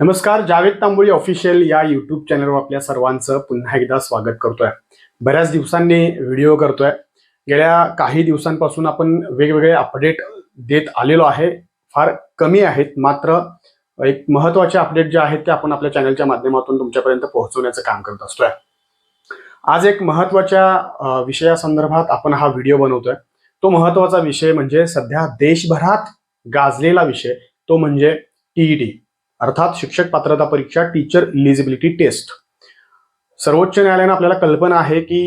नमस्कार जावेद तांबोळी ऑफिशियल या युट्यूब चॅनलवर आपल्या सर्वांचं पुन्हा एकदा स्वागत करतोय. बऱ्याच दिवसांनी व्हिडिओ करतोय. गेल्या काही दिवसांपासून आपण वेगवेगळे अपडेट देत आलेलो आहे. फार कमी आहेत मात्र एक महत्त्वाचे अपडेट जे आहेत ते आपण आपल्या चॅनलच्या माध्यमातून तुमच्यापर्यंत पोहोचवण्याचं काम करत असतोय. आज एक महत्त्वाच्या विषयासंदर्भात आपण हा व्हिडिओ बनवतोय. तो महत्त्वाचा विषय म्हणजे सध्या देशभरात गाजलेला विषय तो म्हणजे टीईटी अर्थात शिक्षक पात्रता परीक्षा टीचर इलिजिबिलिटी टेस्ट सर्वोच्च न्यायालयानं आपल्याला कल्पना आहे की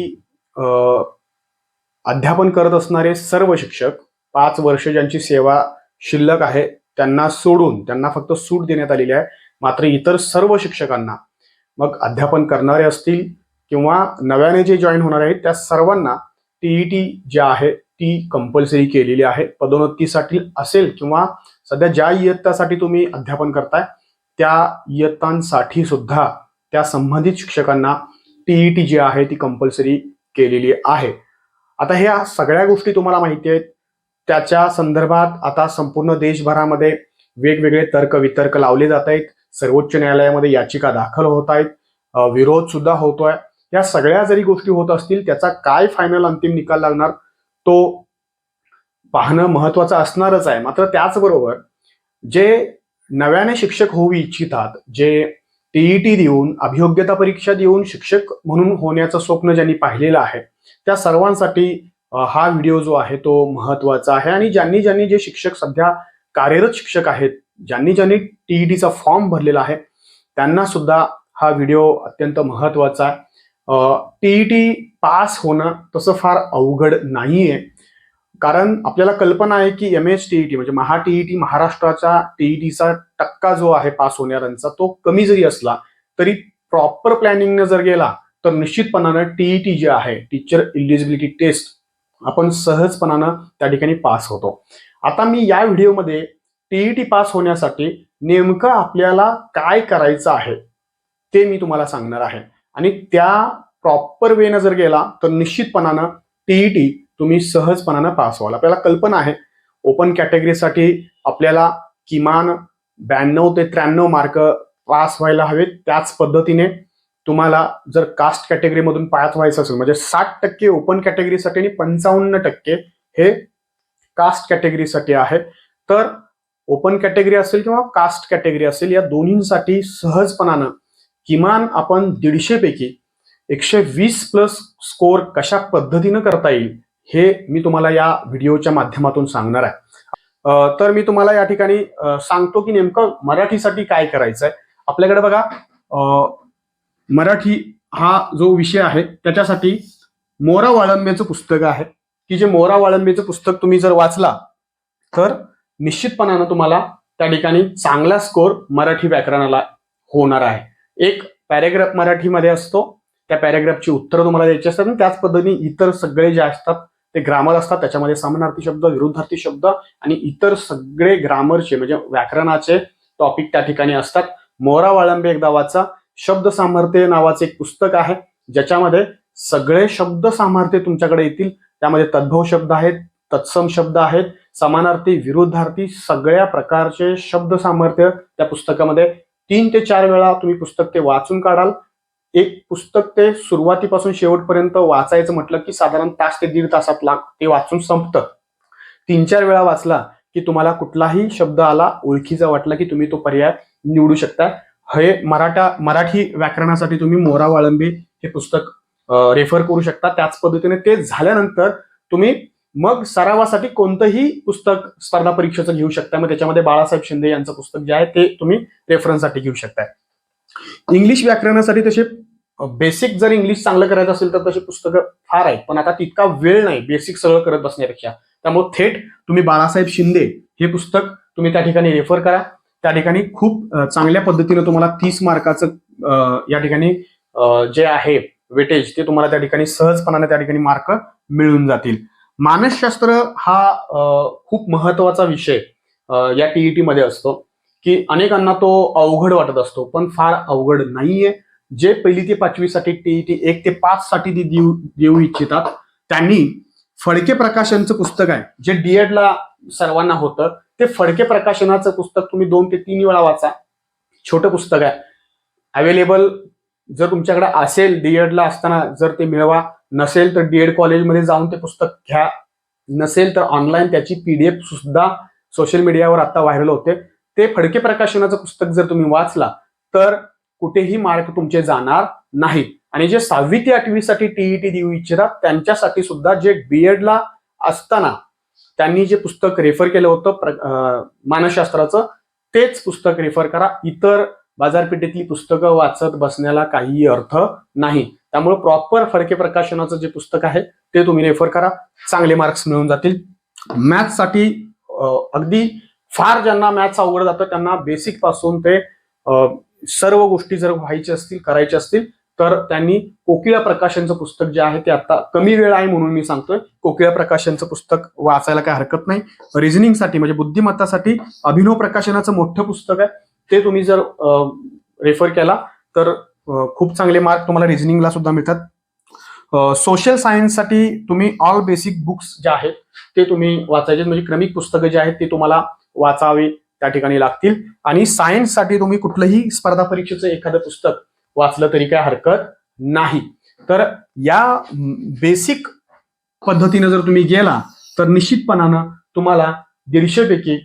अध्यापन करत असणारे सर्व शिक्षक पाच वर्ष ज्यांची सेवा शिल्लक आहे त्यांना सोडून त्यांना फक्त सूट देण्यात आलेली आहे मात्र इतर सर्व शिक्षकांना. मग अध्यापन करणारे असतील किंवा नव्याने जे जॉईन होणार आहेत त्या सर्वांना टीईटी जी आहे ती कंपल्सरी केलेली आहे. पदोन्नतीसाठी असेल किंवा सध्या ज्या इयत्तासाठी तुम्ही अध्यापन करताय त्या इयत्तांसाठी सुद्धा त्या संबंधित शिक्षकांना टीईटी जी आहे ती कंपल्सरी केलेली आहे. आता ह्या सगळ्या गोष्टी तुम्हाला माहिती आहेत. त्याच्या संदर्भात आता संपूर्ण देशभरामध्ये वेगवेगळे तर्क वितर्क लावले जात आहेत. सर्वोच्च न्यायालयामध्ये याचिका दाखल होत आहेत. विरोध सुद्धा होतोय. या सगळ्या जरी गोष्टी होत असतील त्याचा काय फायनल अंतिम निकाल लागणार तो पाहणं महत्वाचं असणारच आहे. मात्र त्याचबरोबर जे नव्याने शिक्षक होऊ इच्छितात जे टीईटी देऊन अभियोग्यता परीक्षा देऊन शिक्षक म्हणून होण्याचं स्वप्न ज्यांनी पाहिलेलं आहे त्या सर्वांसाठी हा व्हिडिओ जो आहे तो महत्त्वाचा आहे. आणि ज्यांनी ज्यांनी जे शिक्षक सध्या कार्यरत शिक्षक आहेत ज्यांनी ज्यांनी टीईटीचा फॉर्म भरलेला आहे त्यांना सुद्धा हा व्हिडिओ अत्यंत महत्त्वाचा आहे. टीईटी पास होणं तसं फार अवघड नाहीये. कारण आपल्याला कल्पना आहे की एम एच टीईटी म्हणजे महा टीईटी महाराष्ट्राचा टीईटीचा टक्का जो आहे पास होणाऱ्यांचा तो कमी जरी असला तरी प्रॉपर प्लॅनिंगने जर गेला तर निश्चितपणानं टीईटी जे आहे टीचर इलिजिबिलिटी टेस्ट आपण सहजपणानं त्या ठिकाणी पास होतो. आता मी या व्हिडिओमध्ये टीईटी पास होण्यासाठी नेमकं आपल्याला काय करायचं आहे ते मी तुम्हाला सांगणार आहे. आणि त्या प्रॉपर वेनं जर गेला तर निश्चितपणानं टीईटी तुम्ही सहजपणानं पास व्हाल. आपल्याला कल्पना आहे. ओपन कॅटेगरीसाठी आपल्याला किमान ब्याण्णव ते त्र्याण्णव मार्क पास व्हायला हवेत. त्याच पद्धतीने तुम्हाला जर कास्ट कॅटेगरीमधून पास व्हायचं असेल म्हणजे साठ टक्के ओपन कॅटेगरीसाठी आणि पंचावन्न टक्के हे कास्ट कॅटेगरीसाठी आहे. तर ओपन कॅटेगरी असेल किंवा कास्ट कॅटेगरी असेल या दोन्हींसाठी सहजपणानं किमान आपण दीडशे पैकी एकशे वीस प्लस स्कोअर कशा पद्धतीनं करता येईल हे मी तुम्हाला या व्हिडिओच्या माध्यमातून सांगणार आहे. तर मी तुम्हाला या ठिकाणी सांगतो की नेमकं मराठीसाठी काय करायचं आहे आपल्याकडे बघा मराठी हा जो विषय आहे त्याच्यासाठी मोरा वाळंबेचं पुस्तक आहे. की जे मोरा वाळंबेचं पुस्तक तुम्ही जर वाचला तर निश्चितपणानं तुम्हाला त्या ठिकाणी चांगला स्कोर मराठी व्याकरणाला होणार आहे. एक पॅरेग्राफ मराठीमध्ये असतो त्या पॅरेग्राफची उत्तरं तुम्हाला द्यायची असतात आणि त्याच पद्धतीने इतर सगळे जे असतात ते ग्रामर असतात त्याच्यामध्ये समानार्थी शब्द विरुद्धार्थी शब्द आणि इतर सगळे ग्रामरचे म्हणजे व्याकरणाचे टॉपिक त्या ठिकाणी असतात. मोरा वाळंबे एकदा वाचा शब्द सामर्थ्य नावाचे एक पुस्तक आहे ज्याच्यामध्ये सगळे शब्द सामर्थ्य तुमच्याकडे येतील. त्यामध्ये तद्भव शब्द आहेत तत्सम शब्द आहेत समानार्थी विरुद्धार्थी सगळ्या प्रकारचे शब्द सामर्थ्य त्या पुस्तकामध्ये तीन ते चार वेळा तुम्ही पुस्तक ते वाचून काढाल. एक पुस्तक ते सुरुवातीपासून शेवटपर्यंत वाचायचं म्हटलं की साधारण तास ते दीड तासात लाग ते वाचून संपतं. तीन चार वेळा वाचला की तुम्हाला कुठलाही शब्द आला ओळखीचा वाटला की तुम्ही तो पर्याय निवडू शकता. हे मराठा मराठी व्याकरणासाठी तुम्ही मोरा वाळंबे हे पुस्तक रेफर करू शकता. त्याच पद्धतीने ते झाल्यानंतर तुम्ही मग सरावासाठी कोणतंही पुस्तक स्पर्धा परीक्षेचं घेऊ शकता. मग त्याच्यामध्ये बाळासाहेब शिंदे यांचं पुस्तक जे आहे ते तुम्ही रेफरन्ससाठी घेऊ शकताय इंग्लिश व्याकरणासाठी तसे बेसिक जर इंग्लिश चांगलं करायचं असेल तर तशी पुस्तकं फार आहेत. पण आता तितका वेळ नाही बेसिक सगळं करत बसण्यापेक्षा. त्यामुळे थेट तुम्ही बाळासाहेब शिंदे हे पुस्तक तुम्ही त्या ठिकाणी रेफर करा. त्या ठिकाणी खूप चांगल्या पद्धतीने तुम्हाला तीस मार्काचं या ठिकाणी जे आहे वेटेज ते तुम्हाला त्या ठिकाणी सहजपणाने त्या ठिकाणी मार्क मिळून जातील. मानसशास्त्र हा खूप महत्त्वाचा विषय या टीईटी मध्ये असतो. की अनेकांना तो अवघड वाटत असतो पण फार अवघड नाहीये. जे पहिली ते पाचवीसाठी टीईटी एक ते पाच साठी ती देऊ देऊ इच्छितात त्यांनी फडके प्रकाशनचं पुस्तक आहे जे डीएडला सर्वांना होतं ते फडके प्रकाशनाचं पुस्तक तुम्ही दोन ते तीन वेळा वाचा. छोटं पुस्तक आहे. अवेलेबल जर तुमच्याकडे असेल डीएडला असताना जर ते मिळवा. नसेल तर डीएड कॉलेजमध्ये जाऊन ते पुस्तक घ्या. नसेल तर ऑनलाईन त्याची पीडीएफ सुद्धा सोशल मीडियावर आता व्हायरल होते. ते फडके प्रकाशनाचं पुस्तक जर तुम्ही वाचला तर कुठेही मार्क तुमचे जाणार नाही आणि जे सहावी ते आठवीसाठी टीईटी देऊ इच्छितात त्यांच्यासाठी सुद्धा जे बीएडला असताना त्यांनी जे पुस्तक रेफर केलं होतं प्र- मानसशास्त्राचं तेच पुस्तक रेफर करा. इतर बाजारपेठेतली पुस्तकं वाचत बसण्याला काही अर्थ नाही. त्यामुळे प्रॉपर फडके प्रकाशनाचं जे पुस्तक आहे ते तुम्ही रेफर करा. चांगले मार्क्स मिळून जातील. मॅथ्ससाठी अगदी फार ज्यांना मॅथ्स अवघड जातं त्यांना बेसिकपासून ते सर्व गोष्टी जर व्हायच्या असतील करायच्या असतील तर त्यांनी कोकिळा प्रकाशनचं पुस्तक जे आहे ते आता कमी वेळ आहे म्हणून मी सांगतोय. कोकिळा प्रकाशनचं पुस्तक वाचायला काही हरकत नाही. रिझनिंगसाठी म्हणजे बुद्धिमत्तासाठी अभिनव प्रकाशनाचं मोठं पुस्तक आहे. ते तुम्ही जर रेफर केला तर खूप चांगले मार्क तुम्हाला रिझनिंगला सुद्धा मिळतात. सोशल सायन्ससाठी तुम्ही ऑल बेसिक बुक्स जे आहेत ते तुम्ही वाचायचे. म्हणजे क्रमिक पुस्तकं जे आहेत ते तुम्हाला वाचावे. त्या ठिकाणी लागतील. आणि सायन्ससाठी तुम्ही कुठलंही स्पर्धा परीक्षेचं एखादं पुस्तक वाचलं तरी काय हरकत नाही. तर या बेसिक पद्धतीनं जर तुम्ही गेला तर निश्चितपणानं तुम्हाला दीडशे पैकी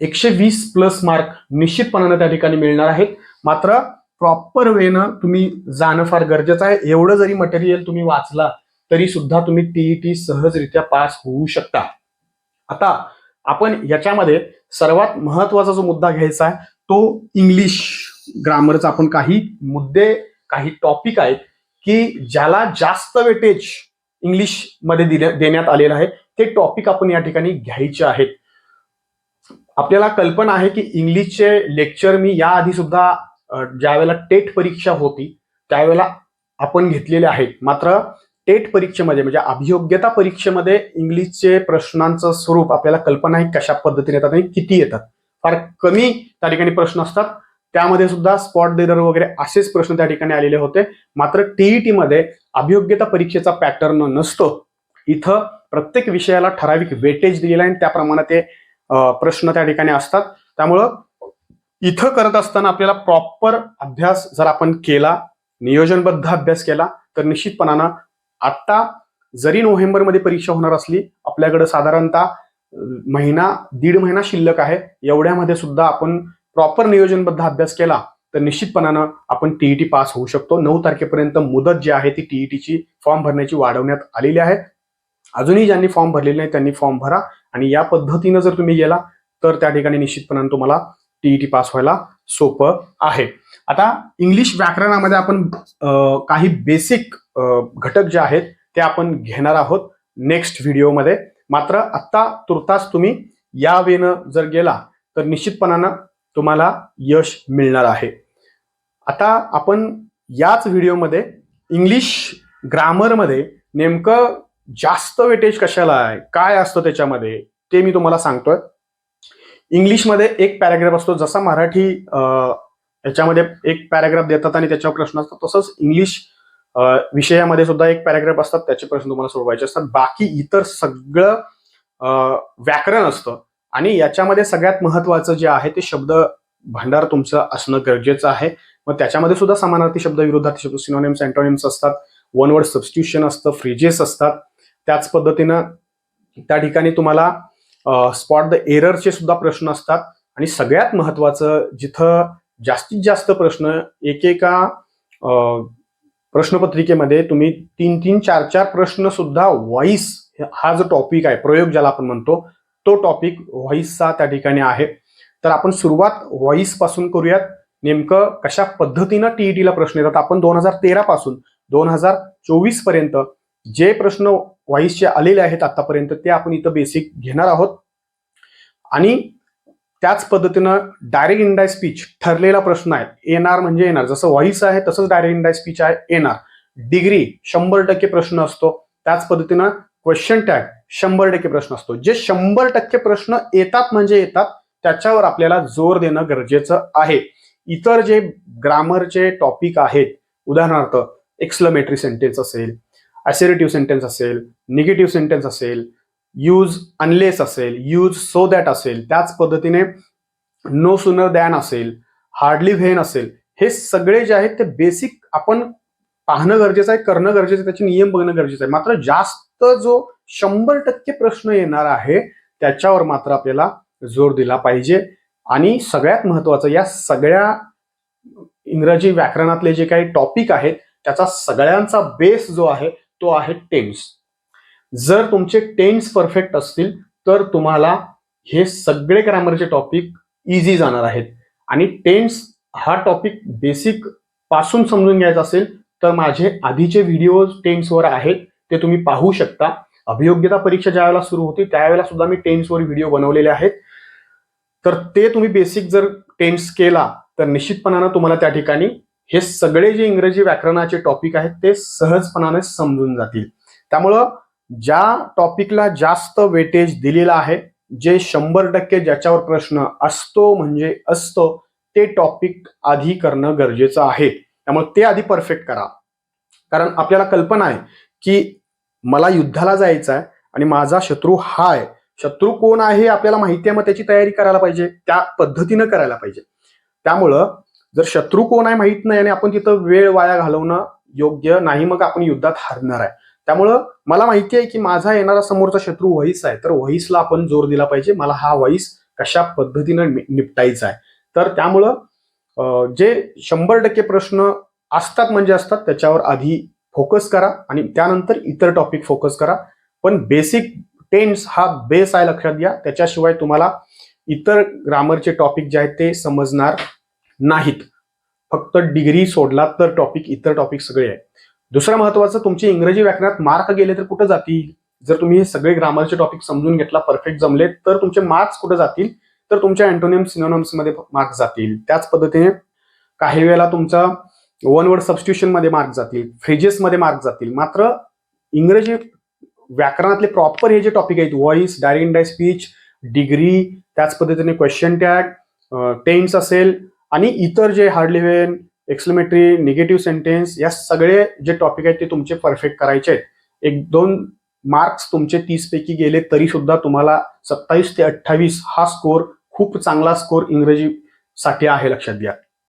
एकशे वीस प्लस मार्क निश्चितपणानं त्या ठिकाणी मिळणार आहेत. मात्र प्रॉपर वेनं तुम्ही जाणं फार गरजेचं आहे. एवढं जरी मटेरियल तुम्ही वाचला तरी सुद्धा तुम्ही टीईटी सहजरित्या पास होऊ शकता. आता आपण याच्यामध्ये सर्वात महत्त्वाचा जो मुद्दा घ्यायचा आहे तो इंग्लिश ग्रामरचा आपण काही मुद्दे काही टॉपिक आहेत की ज्याला जास्त वेटेज इंग्लिशमध्ये देण्यात आलेलं आहे ते टॉपिक आपण या ठिकाणी घ्यायचे आहेत. आपल्याला कल्पना आहे की इंग्लिशचे लेक्चर मी या आधी सुद्धा ज्यावेळेला टेट परीक्षा होती त्यावेळेला आपण घेतलेले आहेत. मात्र टेट परीक्षेमध्ये म्हणजे अभियोग्यता परीक्षेमध्ये इंग्लिशचे प्रश्नांचं स्वरूप आपल्याला कल्पना आहे कशा पद्धतीने येतात आणि किती येतात. फार कमी त्या ठिकाणी प्रश्न असतात. त्यामध्ये सुद्धा स्पॉट डेरर वगैरे असेच प्रश्न त्या ठिकाणी आलेले होते. मात्र टीईटी मध्ये अभियोग्यता परीक्षेचा पॅटर्न नसतो. इथं प्रत्येक विषयाला ठराविक वेटेज दिलेला आहे आणि त्याप्रमाणे ते प्रश्न त्या ठिकाणी असतात. त्यामुळं इथं करत असताना आपल्याला प्रॉपर अभ्यास जर आपण केला नियोजनबद्ध अभ्यास केला तर निश्चितपणानं आत्ता जरी नोव्हेंबरमध्ये परीक्षा होणार असली आपल्याकडे साधारणतः महिना दीड महिना शिल्लक आहे. एवढ्यामध्ये सुद्धा आपण प्रॉपर नियोजनबद्ध अभ्यास केला तर निश्चितपणानं आपण टीईटी पास होऊ शकतो. नऊ तारखेपर्यंत मुदत जी आहे ती टीईटीची फॉर्म भरण्याची वाढवण्यात आलेली आहे. अजूनही ज्यांनी फॉर्म भरलेले नाही त्यांनी फॉर्म भरा. आणि या पद्धतीनं जर तुम्ही गेला तर त्या ठिकाणी निश्चितपणानं तुम्हाला टीईटी पास व्हायला सोपं आहे. आता इंग्लिश व्याकरणामध्ये आपण काही बेसिक घटक जे आहेत ते आपण घेणार आहोत नेक्स्ट व्हिडिओमध्ये मात्र आत्ता तुर्तास तुम्ही या वेनं जर गेला तर निश्चितपणानं तुम्हाला यश मिळणार आहे. आता आपण याच व्हिडिओमध्ये इंग्लिश ग्रामरमध्ये नेमकं जास्त वेटेज कशाला आहे काय असतं त्याच्यामध्ये ते मी तुम्हाला सांगतोय. इंग्लिशमध्ये एक पॅराग्राफ असतो जसा मराठी याच्यामध्ये एक पॅराग्राफ देतात आणि त्याच्यावर प्रश्न असतात तसंच इंग्लिश विषयामध्ये सुद्धा एक पॅराग्राफ असतात त्याचे प्रश्न तुम्हाला सोडवायचे असतात. बाकी इतर सगळं व्याकरण असतं. आणि याच्यामध्ये सगळ्यात महत्वाचं जे आहे ते शब्द भांडार तुमचं असणं गरजेचं आहे. मग त्याच्यामध्ये सुद्धा समानार्थी शब्द विरोधार्थी शब्द सिनोनिम्स अँटोनिम्स असतात. वन वर्ड सबस्टिट्यूशन असतं फ्रिजेस असतात. त्याच पद्धतीनं त्या ठिकाणी तुम्हाला स्पॉट द एररचे सुद्धा प्रश्न असतात. आणि सगळ्यात महत्वाचं जिथं जास्तीत जास्त प्रश्न एकेका प्रश्नपत्रिकेमध्ये तुम्ही तीन तीन चार चार प्रश्न सुद्धा व्हॉइस हा जो टॉपिक आहे प्रयोग ज्याला आपण म्हणतो तो टॉपिक व्हॉइसचा त्या ठिकाणी आहे. तर आपण सुरुवात व्हॉइसपासून करूयात. नेमकं कशा पद्धतीनं टीईटीला प्रश्न येतात आपण दोन हजार तेरा पासून दोन हजार चोवीसपर्यंत जे प्रश्न वाईसचे आलेले आहेत आतापर्यंत ते आपण इथं बेसिक घेणार आहोत. आणि त्याच पद्धतीनं डायरेक्ट इंडाय स्पीच ठरलेला प्रश्न आहे. येणार म्हणजे येणार. जसं व्हॉइस आहे तसंच डायरेक्ट इंडाय स्पीच आहे येणार. डिग्री शंभर टक्के प्रश्न असतो. त्याच पद्धतीनं क्वेश्चन टॅग शंभर टक्के प्रश्न असतो. जे शंभर टक्के प्रश्न येतात म्हणजे येतात त्याच्यावर आपल्याला जोर देणं गरजेचं आहे. इतर जे ग्रामरचे टॉपिक आहेत उदाहरणार्थ एक्सलमेटरी सेंटेन्स असेल असेरेटिव्ह सेंटेन्स असेल निगेटिव्ह सेंटेन्स असेल यूज अनलेस असेल यूज सो दॅट असेल त्याच पद्धतीने नो सुनर दॅन असेल हार्डली व्हेन असेल हे सगळे जे आहेत ते बेसिक आपण पाहणं गरजेचं आहे करणं गरजेचं आहे त्याचे नियम बघणं गरजेचं आहे. मात्र जास्त जो शंभर टक्के प्रश्न येणार आहे त्याच्यावर मात्र आपल्याला जोर दिला पाहिजे. आणि सगळ्यात महत्वाचं या सगळ्या इंग्रजी व्याकरणातले जे काही टॉपिक आहेत त्याचा सगळ्यांचा बेस जो आहे तो आहे टेन्स जर तुमचे टेन्स परफेक्ट असतील तर तुम्हाला हे सगळे ग्रामरचे टॉपिक इझी जाणार आहेत. आणि टेन्स हा टॉपिक बेसिकपासून समजून घ्यायचा असेल तर माझे आधीचे व्हिडिओ टेन्सवर आहेत ते तुम्ही पाहू शकता. अभियोग्यता परीक्षा ज्या वेळेला सुरू होती त्यावेळेला सुद्धा मी टेन्सवर व्हिडिओ बनवलेले आहेत. तर ते तुम्ही बेसिक जर टेन्स केला तर निश्चितपणानं तुम्हाला त्या ठिकाणी हे सगळे जे इंग्रजी व्याकरणाचे टॉपिक आहेत ते सहजपणाने समजून जातील. त्यामुळं ज्या टॉपिकला जास्त वेटेज दिलेलं आहे जे शंभर टक्के ज्याच्यावर प्रश्न असतो म्हणजे असतो ते टॉपिक आधी करणं गरजेचं आहे. त्यामुळे ते आधी परफेक्ट करा. कारण आपल्याला कल्पना आहे की मला युद्धाला जायचं आहे आणि माझा शत्रू हा आहे शत्रू कोण आहे आपल्याला माहिती आहे मग त्याची तयारी करायला पाहिजे त्या पद्धतीनं करायला पाहिजे. त्यामुळं जर शत्रू कोण आहे माहीत नाही आणि आपण तिथं वेळ वाया घालवणं योग्य नाही मग आपण युद्धात हारणार आहे. त्यामुळं मला माहिती आहे की माझा येणारा समोरचा शत्रू वहीस आहे. तर वहीसला आपण जोर दिला पाहिजे. मला हा वहीस कशा पद्धतीनं नि- निपटायचा आहे. तर त्यामुळं जे शंभर टक्के प्रश्न असतात म्हणजे असतात त्याच्यावर आधी फोकस करा आणि त्यानंतर इतर टॉपिक फोकस करा. पण बेसिक टेन्स हा बेस आहे लक्षात घ्या. त्याच्याशिवाय तुम्हाला इतर ग्रामरचे टॉपिक जे आहेत ते समजणार नाहीत. फक्त डिग्री सोडला तर टॉपिक इतर टॉपिक सगळे आहे दुसरं महत्वाचं तुमचे इंग्रजी व्याकरणात मार्क गेले तर कुठं जातील? जर तुम्ही हे सगळे ग्रामरचे टॉपिक समजून घेतला परफेक्ट जमले तर तुमचे मार्क्स कुठं जातील? तर तुमच्या अँटोनियम सिनोनम्समध्ये मार्क्स जातील. त्याच पद्धतीने काही वेळेला तुमचा वन वर्ड सबस्टिट्यूशनमध्ये मार्क जातील. फ्रेजेस मध्ये मार्क जातील. मात्र इंग्रजी व्याकरणातले प्रॉपर हे जे टॉपिक आहेत व्हॉइस डायरेक्ट डाय स्पीच डिग्री त्याच पद्धतीने क्वेश्चन टॅग टेन्स असेल आणि इतर जे हार्डली वेन निगेटिव्ह सेंटेन्स या सगळे जे टॉपिक आहेत ते तुमचे परफेक्ट करायचे आहेत. एक दोन मार्क्स तुमचे तीस पैकी गेले तरी सुद्धा तुम्हाला सत्तावीस ते अठ्ठावीस हा स्कोर खूप चांगला स्कोर इंग्रजी साठी आहे लक्षात घ्या.